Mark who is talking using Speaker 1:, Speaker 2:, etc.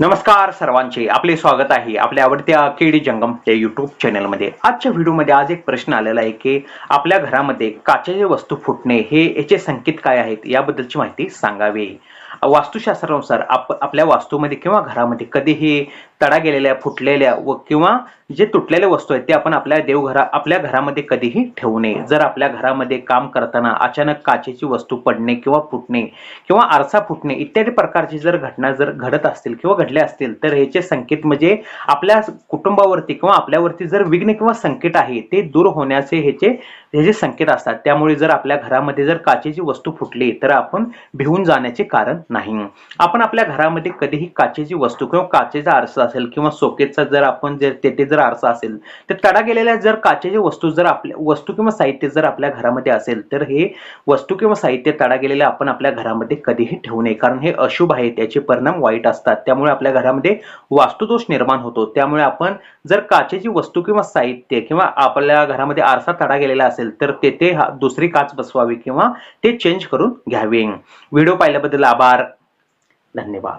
Speaker 1: नमस्कार सर्वांचे आपले स्वागत आहे आपल्या आवडत्या केडी जंगम या युट्यूब चॅनलमध्ये आजच्या व्हिडिओमध्ये आज एक प्रश्न आलेला आहे की आपल्या घरामध्ये काचेचे वस्तू फुटणे हे याचे संकेत काय आहेत याबद्दलची माहिती सांगावी. वास्तुशास्त्रानुसार आप आपल्या वास्तूमध्ये किंवा घरामध्ये कधीही तडा गेलेल्या फुटलेल्या व किंवा जे तुटलेल्या वस्तू आहेत ते आपण आपल्या देवघरा आपल्या घरामध्ये कधीही ठेवू नये. जर आपल्या घरामध्ये काम करताना अचानक काचेची वस्तू पडणे किंवा फुटणे किंवा आरसा फुटणे इत्यादी प्रकारची जर घटना जर घडत असतील किंवा घडल्या असतील तर ह्याचे संकेत म्हणजे आपल्या कुटुंबावरती किंवा आपल्यावरती जर विघ्न किंवा संकेत आहे ते दूर होण्याचे ह्याचे ह्याचे संकेत असतात. त्यामुळे जर आपल्या घरामध्ये जर काचेची वस्तू फुटली तर आपण भिवून जाण्याचे कारण नाही. आपण आपल्या घरामध्ये कधीही काचेची वस्तू किंवा काचेचा आरसा असेल किंवा सोकेटचा जर आपण जर तेथे जर आरसा असेल तर तडा गेलेल्या जर काचेची वस्तू जर आपल्या वस्तू किंवा साहित्य जर आपल्या घरामध्ये असेल तर हे वस्तू किंवा साहित्य तडा गेलेले आपण आपल्या घरामध्ये कधीही ठेवू नये. कारण हे अशुभ आहे त्याचे परिणाम वाईट असतात. त्यामुळे आपल्या घरामध्ये वास्तुदोष निर्माण होतो. त्यामुळे आपण जर काचेची वस्तू किंवा साहित्य किंवा आपल्या घरामध्ये आरसा तडा गेलेला असेल तर तेथे हा- दुसरी काच बसवावी किंवा ते चेंज करून घ्यावे. व्हिडिओ पाहिल्याबद्दल आभार. धन्यवाद.